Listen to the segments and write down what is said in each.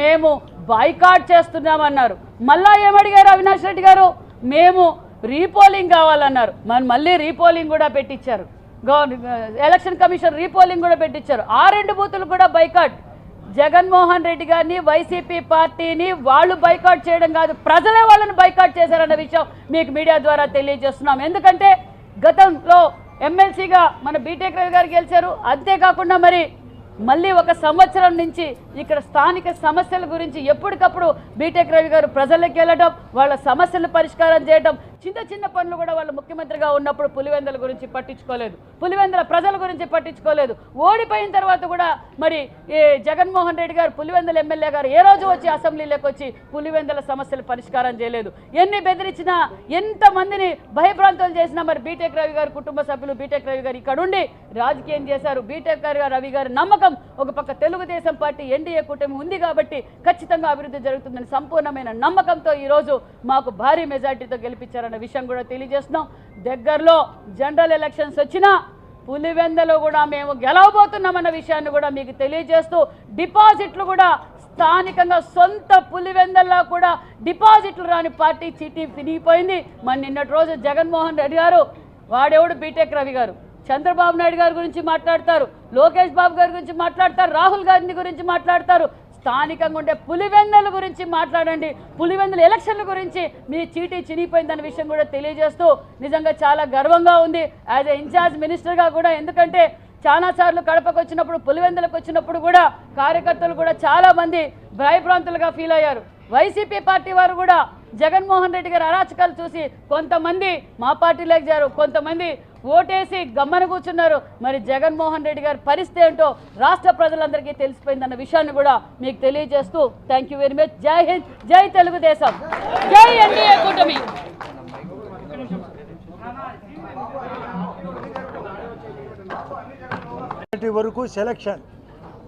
మేము బాయ్కాట్ చేస్తున్నామన్నారు. మళ్ళా ఏమడిగారు అవినాష్ రెడ్డి గారు? మేము రీపోలింగ్ కావాలన్నారు. మరి మళ్ళీ రీపోలింగ్ కూడా పెట్టించారు గవర్న ఎలక్షన్ కమిషన్ రీపోలింగ్ కూడా పెట్టించారు ఆ రెండు బూతులు కూడా బైకాట్ జగన్మోహన్ రెడ్డి గారిని వైసీపీ పార్టీని వాళ్ళు బైకాట్ చేయడం కాదు ప్రజలే వాళ్ళని బైకాట్ చేశారన్న విషయం మీకు మీడియా ద్వారా తెలియజేస్తున్నాం. ఎందుకంటే గతంలో ఎమ్మెల్సీగా మన బీటెక్ రవి గారు గెలిచారు. అంతేకాకుండా మరి మళ్ళీ ఒక సంవత్సరం నుంచి ఇక్కడ స్థానిక సమస్యల గురించి ఎప్పటికప్పుడు బీటెక్ రవి గారు ప్రజలకు వెళ్ళడం వాళ్ళ సమస్యలు పరిష్కారం చేయడం చిన్న చిన్న పనులు కూడా వాళ్ళు ముఖ్యమంత్రిగా ఉన్నప్పుడు పులివెందల గురించి పట్టించుకోలేదు. పులివెందల ప్రజల గురించి పట్టించుకోలేదు. ఓడిపోయిన తర్వాత కూడా మరి ఈ జగన్మోహన్ రెడ్డి గారు పులివెందల ఎమ్మెల్యే గారు ఏ రోజు వచ్చి అసెంబ్లీలోకి వచ్చి పులివెందల సమస్యలు పరిష్కారం చేయలేదు. ఎన్ని బెదిరించినా ఎంతమందిని భయభ్రాంతులు చేసినా మరి బీటెక్ రవి గారు కుటుంబ సభ్యులు బీటెక్ రవి గారు ఇక్కడ ఉండి రాజకీయం చేశారు. బీటెక్ గారు రవి గారి నమ్మకం ఒక పక్క తెలుగుదేశం పార్టీ ఎన్డీఏ కూటమి ఉంది కాబట్టి ఖచ్చితంగా అభివృద్ధి జరుగుతుందని సంపూర్ణమైన నమ్మకంతో ఈరోజు మాకు భారీ మెజార్టీతో గెలిపించారన్న విషయం కూడా తెలియజేస్తున్నాం. దగ్గరలో జనరల్ ఎలక్షన్స్ వచ్చినా పులివెందలో కూడా మేము గెలవబోతున్నామన్న విషయాన్ని కూడా మీకు తెలియజేస్తూ డిపాజిట్లు కూడా స్థానికంగా సొంత పులివెందల్లో కూడా డిపాజిట్లు రాని పార్టీ చీటీ తినిగిపోయింది మన నిన్నటి రోజు జగన్మోహన్ రెడ్డి గారు వాడెవడు? బీటెక్ రవి గారు. చంద్రబాబు నాయుడు గారి గురించి మాట్లాడతారు. లోకేష్ బాబు గారి గురించి మాట్లాడతారు. రాహుల్ గాంధీ గురించి మాట్లాడతారు. స్థానికంగా ఉండే పులివెందల గురించి మాట్లాడండి. పులివెందుల ఎలక్షన్ల గురించి మీ చీటీ చినిగిపోయిందన్న విషయం కూడా తెలియజేస్తూ నిజంగా చాలా గర్వంగా ఉంది. యాజ్ ఎ ఇన్ఛార్జ్ మినిస్టర్గా కూడా ఎందుకంటే చాలా సార్లు కడపకు వచ్చినప్పుడు పులివెందులకు వచ్చినప్పుడు కూడా కార్యకర్తలు కూడా చాలామంది భయభ్రాంతులుగా ఫీల్ అయ్యారు. వైసీపీ పార్టీ వారు కూడా జగన్మోహన్ రెడ్డి గారి అరాచకాలు చూసి కొంతమంది మా పార్టీలోకి జారు కొంతమంది ఓటేసి గమ్మన కూర్చున్నారు. మరి జగన్మోహన్ రెడ్డి గారి పరిస్థితి ఏంటో రాష్ట్ర ప్రజలందరికీ తెలిసిపోయిందన్న విషయాన్ని కూడా మీకు తెలియజేస్తూ థ్యాంక్ యూ వెరీ మచ్ జై హింద్ జై తెలుగుదేశం. జై ఎన్డీఏ కూటమి. ఇప్పటి వరకు selection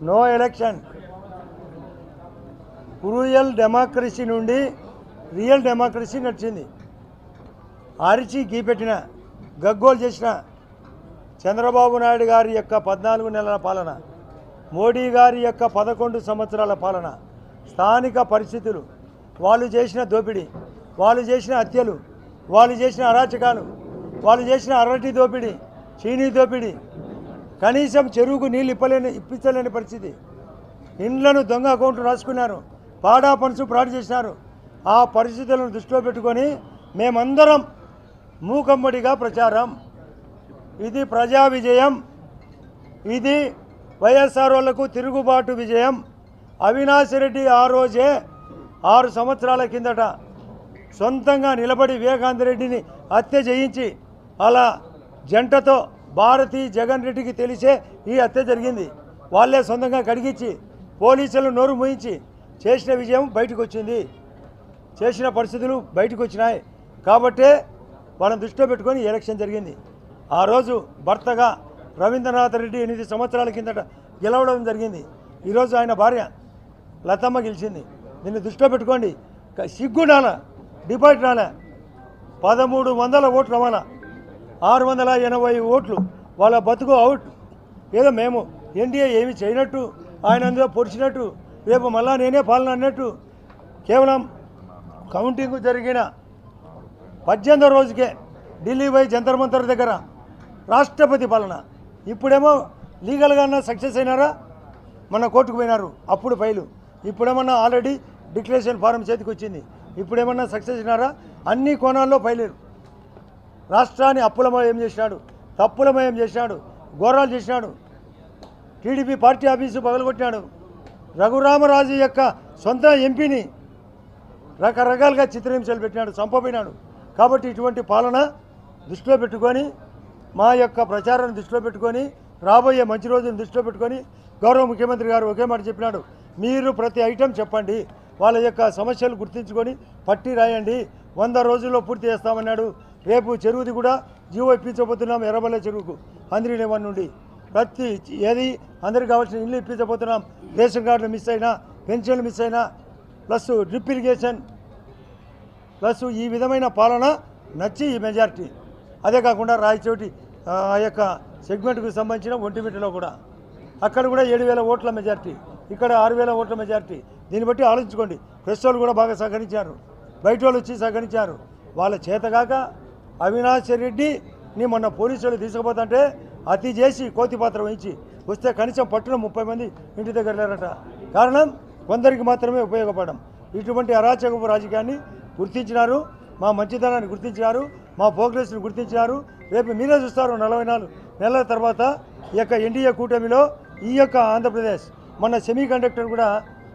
no election cruel democracy నుండి రియల్ డెమోక్రసీ నడిచింది. అరిచి గీపెట్టిన గగ్గోలు చేసిన చంద్రబాబు నాయుడు గారి యొక్క పద్నాలుగు నెలల పాలన మోడీ గారి యొక్క పదకొండు సంవత్సరాల పాలన స్థానిక పరిస్థితులు వాళ్ళు చేసిన దోపిడీ వాళ్ళు చేసిన హత్యలు వాళ్ళు చేసిన అరాచకాలు వాళ్ళు చేసిన అరటి దోపిడీ చీనీ దోపిడీ కనీసం చెరువుకు నీళ్ళు ఇప్పలేని ఇప్పించలేని పరిస్థితి. ఇండ్లను దొంగ అకౌంట్లు రాసుకున్నారు పాడా పనుసు ఫ్రాడ్ చేసినారు. ఆ పరిస్థితులను దృష్టిలో పెట్టుకొని మేమందరం మూకమ్మడిగా ప్రచారం. ఇది ప్రజా విజయం. ఇది వైఎస్ఆర్ వాళ్ళకు తిరుగుబాటు విజయం. అవినాష్ రెడ్డి ఆ రోజే ఆరు సంవత్సరాల కిందట సొంతంగా నిలబడి వివేకానంద రెడ్డిని హత్య చేయించి అలా జంటతో భారతి జగన్ రెడ్డికి తెలిసే ఈ హత్య జరిగింది. వాళ్ళే సొంతంగా కడిగించి పోలీసులు నోరు మూయించి చేసిన విజయం బయటకు వచ్చింది చేసిన పరిస్థితులు బయటకు వచ్చినాయి కాబట్టే వాళ్ళని దృష్టిలో పెట్టుకొని ఎలక్షన్ జరిగింది. ఆ రోజు భర్తగా రవీంద్రనాథ్ రెడ్డి ఎనిమిది సంవత్సరాల కిందట గెలవడం జరిగింది. ఈరోజు ఆయన భార్య లతమ్మ గెలిచింది. దీన్ని దృష్టిలో పెట్టుకోండి. సిగ్గు రాలే డిపాజిట్ రాలే పదమూడు వందల ఓట్లు రవాణా ఆరు వందల ఎనభై ఓట్లు వాళ్ళ బతుకు అవుట్. ఏదో మేము ఎన్డీఏ ఏమి చేయనట్టు ఆయన అందులో పొడిచినట్టు రేపు మళ్ళా నేనే పాలన అన్నట్టు కేవలం కౌంటింగ్ జరిగిన పద్దెనిమిదో రోజుకే ఢిల్లీ పోయి జంతర్ మంతర్ దగ్గర రాష్ట్రపతి పాలన. ఇప్పుడేమో లీగల్గా సక్సెస్ అయినారా? మన కోర్టుకు పోయినారు అప్పుడు ఫైలు ఇప్పుడేమన్నా ఆల్రెడీ డిక్లరేషన్ ఫారం చేతికి వచ్చింది. ఇప్పుడేమన్నా సక్సెస్ అయినారా? అన్ని కోణాల్లో ఫైలేరు రాష్ట్రాన్ని అప్పులమయం చేసినాడు తప్పులమయం చేసినాడు ఘోరాలు చేసినాడు. టీడీపీ పార్టీ ఆఫీసు పగలగొట్టినాడు. రఘురామరాజు యొక్క సొంత ఎంపీని రకరకాలుగా చిత్రహింసలు పెట్టినాడు చంపబోయినాడు. కాబట్టి ఇటువంటి పాలన దృష్టిలో పెట్టుకొని మా యొక్క ప్రచారాన్ని దృష్టిలో పెట్టుకొని రాబోయే మంచి రోజును దృష్టిలో పెట్టుకొని గౌరవ ముఖ్యమంత్రి గారు ఒకే మాట చెప్పినాడు. మీరు ప్రతి ఐటెం చెప్పండి. వాళ్ళ యొక్క సమస్యలు గుర్తించుకొని పట్టి రాయండి. వంద రోజుల్లో పూర్తి చేస్తామన్నాడు. రేపు చెరువుది కూడా జీవో ఇప్పించబోతున్నాం ఎర్రబల్ల చెరువుకు అందరి వన్ నుండి. ప్రతి ఏది అందరికి కావాల్సిన ఇల్లు ఇప్పించబోతున్నాం. రేషన్ కార్డులు మిస్ అయినా పెన్షన్లు మిస్ అయినా ప్లస్ డ్రిప్ ఇరిగేషన్ ప్లస్ ఈ విధమైన పాలన నచ్చి ఈ మెజారిటీ. అదే కాకుండా రాయచోటి ఆ యొక్క సెగ్మెంట్కు సంబంధించిన ఒంటిమిటిలో కూడా. అక్కడ కూడా ఏడు వేల ఓట్ల మెజారిటీ. ఇక్కడ ఆరు వేల ఓట్ల మెజారిటీ. దీన్ని బట్టి ఆలోచించుకోండి. ప్రెస్ వాళ్ళు కూడా బాగా సహకరించారు. బయట వాళ్ళు వచ్చి సహకరించారు. వాళ్ళ చేతగాక అవినాష్ రెడ్డిని మొన్న పోలీసులు తీసుకుపోతుంటే అతి చేసి కోతి పాత్ర వహించి వస్తే కనీసం పట్టున ముప్పై మంది ఇంటి దగ్గర లేరట. కారణం కొందరికి మాత్రమే ఉపయోగపడడం. ఇటువంటి అరాచకపు రాజకీయాన్ని గుర్తించినారు మా మంచితనాన్ని గుర్తించినారు మా ప్రోగ్రెస్ని గుర్తించినారు. రేపు మీరే చూస్తారు నలభై నాలుగు నెలల తర్వాత ఈ యొక్క ఎన్డీఏ కూటమిలో ఈ యొక్క ఆంధ్రప్రదేశ్ మన సెమీ కండక్టర్ కూడా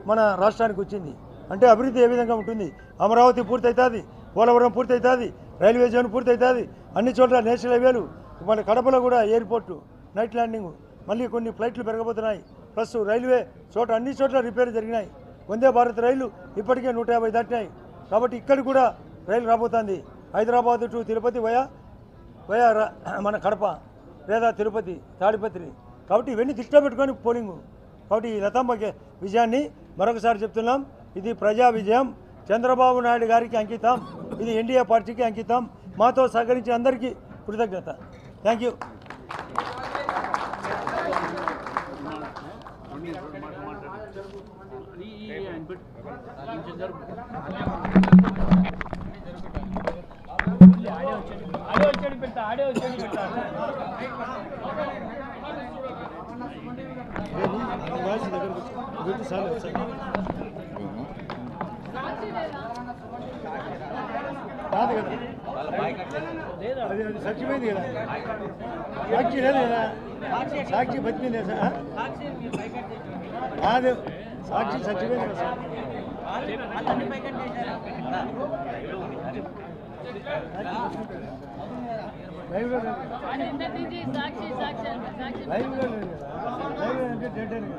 మన రాష్ట్రానికి వచ్చింది. అంటే అభివృద్ధి ఏ విధంగా ఉంటుంది? అమరావతి పూర్తవుతుంది పోలవరం పూర్తవుతుంది రైల్వే జోన్ పూర్తవుతుంది అన్ని చోట్ల నేషనల్ హైవేలు మన కడపలో కూడా ఎయిర్పోర్టు నైట్ ల్యాండింగ్ మళ్ళీ కొన్ని ఫ్లైట్లు పెరగబోతున్నాయి. ప్లస్ రైల్వే చోట అన్ని చోట్ల రిపేర్ జరిగినాయి. వందే భారత్ రైలు ఇప్పటికే నూట యాభై దాటినాయి. కాబట్టి ఇక్కడ కూడా రైలు రాబోతుంది. Hyderabad to Tirupati via via రా- మన కడప లేదా తిరుపతి తాడిపత్రి. కాబట్టి ఇవన్నీ దృష్టిలో పెట్టుకొని పోలింగ్. కాబట్టి ఈ లతాంబ విజయాన్ని మరొకసారి చెప్తున్నాం. ఇది ప్రజా విజయం. చంద్రబాబు నాయుడు గారికి అంకితం. ఇది ఎన్డీఏ పార్టీకి అంకితం. మాతో సహకరించిన అందరికీ కృతజ్ఞత. థ్యాంక్ యూ ఆడే వచ్చాడు పెడతా ఆడే వచ్చాడు పెడతా కాదు కదా అది అది సత్యమైంది కదా సాక్షి లేదు కదా సాక్షి బతికింది కదా ఆ? కాదు సాక్షి సత్యమైంది కదా సార్.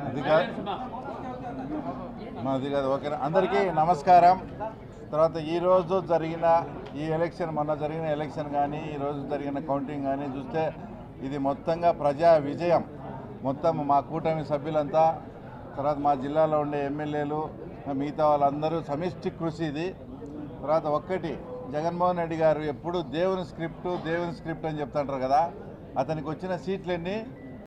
అది కాదు మాది కాదు ఓకే అందరికీ నమస్కారం. తర్వాత ఈరోజు జరిగిన ఈ ఎలక్షన్ మొన్న జరిగిన ఎలక్షన్ కానీ ఈరోజు జరిగిన కౌంటింగ్ కానీ చూస్తే ఇది మొత్తంగా ప్రజా విజయం. మొత్తం మా కూటమి సభ్యులంతా తర్వాత మా జిల్లాలో ఉండే ఎమ్మెల్యేలు మిగతా వాళ్ళందరూ సమిష్టి కృషి ఇది. తర్వాత ఒక్కటి జగన్మోహన్ రెడ్డి గారు ఎప్పుడు దేవుని స్క్రిప్ట్ దేవుని స్క్రిప్ట్ అని చెప్తుంటారు కదా అతనికి వచ్చిన సీట్లన్నీ